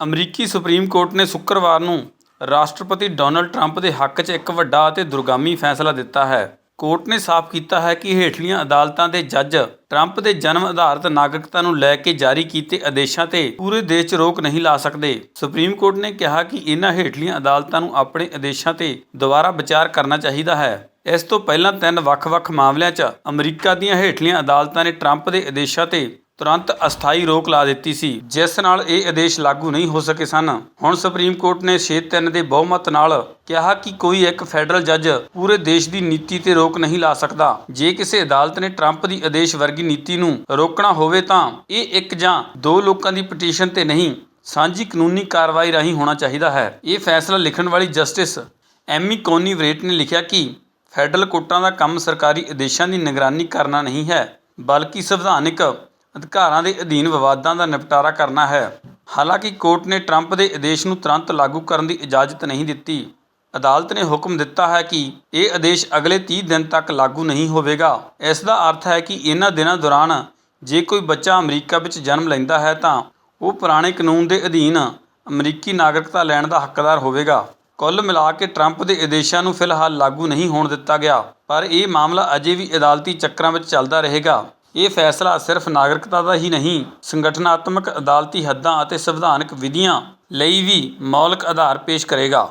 ਅਮਰੀਕੀ supreme court ਨੇ ਸ਼ੁੱਕਰਵਾਰ ਨੂੰ ਰਾਸ਼ਟਰਪਤੀ ਡੋਨਲਡ ਟਰੰਪ ਦੇ ਹੱਕ 'ਚ ਇੱਕ ਵੱਡਾ ਅਤੇ ਦੁਰਗਾਮੀ ਫੈਸਲਾ ਦਿੱਤਾ ਹੈ। ਕੋਰਟ ਨੇ ਸਾਫ਼ ਕੀਤਾ ਹੈ ਕਿ ਹੇਠਲੀਆਂ ਅਦਾਲਤਾਂ ਦੇ ਜੱਜ ਟਰੰਪ ਦੇ ਜਨਮ ਆਧਾਰਿਤ ਨਾਗਰਿਕਤਾ ਨੂੰ ਲੈ ਕੇ ਜਾਰੀ ਕੀਤੇ ਆਦੇਸ਼ਾਂ ਤੇ ਪੂਰੇ ਦੇਸ਼ 'ਚ ਰੋਕ ਨਹੀਂ ਲਾ ਸਕਦੇ। ਸੁਪਰੀਮ ਕੋਰਟ ਨੇ ਕਿਹਾ ਕਿ ਇਹਨਾਂ ਹੇਠਲੀਆਂ ਅਦਾਲਤਾਂ ਨੂੰ ਆਪਣੇ ਆਦੇਸ਼ਾਂ ਤੇ ਦੁਬਾਰਾ ਵਿਚਾਰ ਕਰਨਾ ਚਾਹੀਦਾ ਹੈ। ਇਸ ਤੋਂ ਪਹਿਲਾਂ ਤਿੰਨ ਵੱਖ-ਵੱਖ ਮਾਮਲਿਆਂ 'ਚ ਅਮਰੀਕਾ ਦੀਆਂ ਹੇਠਲੀਆਂ ਅਦਾਲਤਾਂ ਨੇ ਟਰੰਪ ਦੇ ਆਦੇਸ਼ਾਂ ਤੇ ਤੁਰੰਤ ਅਸਥਾਈ ਰੋਕ ਲਾ ਦਿੱਤੀ ਸੀ, ਜਿਸ ਨਾਲ ਇਹ ਆਦੇਸ਼ ਲਾਗੂ ਨਹੀਂ ਹੋ ਸਕੇ ਸਨ। ਹੁਣ ਸੁਪਰੀਮ ਕੋਰਟ ਨੇ 6-3 ਦੇ ਬਹੁਮਤ ਨਾਲ ਕਿਹਾ ਕਿ ਕੋਈ ਇੱਕ ਫੈਡਰਲ ਜੱਜ ਪੂਰੇ ਦੇਸ਼ ਦੀ ਨੀਤੀ ਤੇ ਰੋਕ ਨਹੀਂ ਲਾ ਸਕਦਾ। ਜੇ ਕਿਸੇ ਅਦਾਲਤ ਨੇ ਟਰੰਪ ਦੀ ਆਦੇਸ਼ ਵਰਗੀ ਨੀਤੀ ਨੂੰ ਰੋਕਣਾ ਹੋਵੇ ਤਾਂ ਇਹ ਇੱਕ ਜਾਂ ਦੋ ਲੋਕਾਂ ਦੀ ਪਟੀਸ਼ਨ ਤੇ ਨਹੀਂ, ਸਾਂਝੀ ਕਾਨੂੰਨੀ ਕਾਰਵਾਈ ਰਾਹੀਂ ਹੋਣਾ ਚਾਹੀਦਾ ਹੈ। ਇਹ ਫੈਸਲਾ ਲਿਖਣ ਵਾਲੀ ਜਸਟਿਸ ਐਮੀ ਕੋਨੀ ਵਰੇਟ ਨੇ ਲਿਖਿਆ ਕਿ ਫੈਡਰਲ ਕੋਰਟਾਂ ਦਾ ਕੰਮ ਸਰਕਾਰੀ ਆਦੇਸ਼ਾਂ ਦੀ ਨਿਗਰਾਨੀ ਕਰਨਾ ਨਹੀਂ ਹੈ, ਬਲਕਿ ਸੰਵਿਧਾਨਿਕ ਅਧਿਕਾਰਾਂ ਦੇ ਅਧੀਨ ਵਿਵਾਦਾਂ ਦਾ ਨਿਪਟਾਰਾ ਕਰਨਾ ਹੈ। ਹਾਲਾਂਕਿ ਕੋਰਟ ਨੇ ਟਰੰਪ ਦੇ ਆਦੇਸ਼ ਨੂੰ ਤੁਰੰਤ ਲਾਗੂ ਕਰਨ ਦੀ ਇਜਾਜ਼ਤ ਨਹੀਂ ਦਿੱਤੀ। ਅਦਾਲਤ ਨੇ ਹੁਕਮ ਦਿੱਤਾ ਹੈ ਕਿ ਇਹ ਆਦੇਸ਼ ਅਗਲੇ ਤੀਹ ਦਿਨ ਤੱਕ ਲਾਗੂ ਨਹੀਂ ਹੋਵੇਗਾ। ਇਸ ਦਾ ਅਰਥ ਹੈ ਕਿ ਇਹਨਾਂ ਦਿਨਾਂ ਦੌਰਾਨ ਜੇ ਕੋਈ ਬੱਚਾ ਅਮਰੀਕਾ ਵਿੱਚ ਜਨਮ ਲੈਂਦਾ ਹੈ ਤਾਂ ਉਹ ਪੁਰਾਣੇ ਕਾਨੂੰਨ ਦੇ ਅਧੀਨ ਅਮਰੀਕੀ ਨਾਗਰਿਕਤਾ ਲੈਣ ਦਾ ਹੱਕਦਾਰ ਹੋਵੇਗਾ। ਕੁੱਲ ਮਿਲਾ ਕੇ ਟਰੰਪ ਦੇ ਆਦੇਸ਼ਾਂ ਨੂੰ ਫਿਲਹਾਲ ਲਾਗੂ ਨਹੀਂ ਹੋਣ ਦਿੱਤਾ ਗਿਆ, ਪਰ ਇਹ ਮਾਮਲਾ ਅਜੇ ਵੀ ਅਦਾਲਤੀ ਚੱਕਰਾਂ ਵਿੱਚ ਚੱਲਦਾ ਰਹੇਗਾ। ਇਹ ਫੈਸਲਾ ਸਿਰਫ ਨਾਗਰਿਕਤਾ ਦਾ ਹੀ ਨਹੀਂ, ਸੰਗਠਨਾਤਮਕ ਅਦਾਲਤੀ ਹੱਦਾਂ ਅਤੇ ਸੰਵਿਧਾਨਕ ਵਿਧੀਆਂ ਲਈ ਵੀ ਮੌਲਿਕ ਆਧਾਰ ਪੇਸ਼ ਕਰੇਗਾ।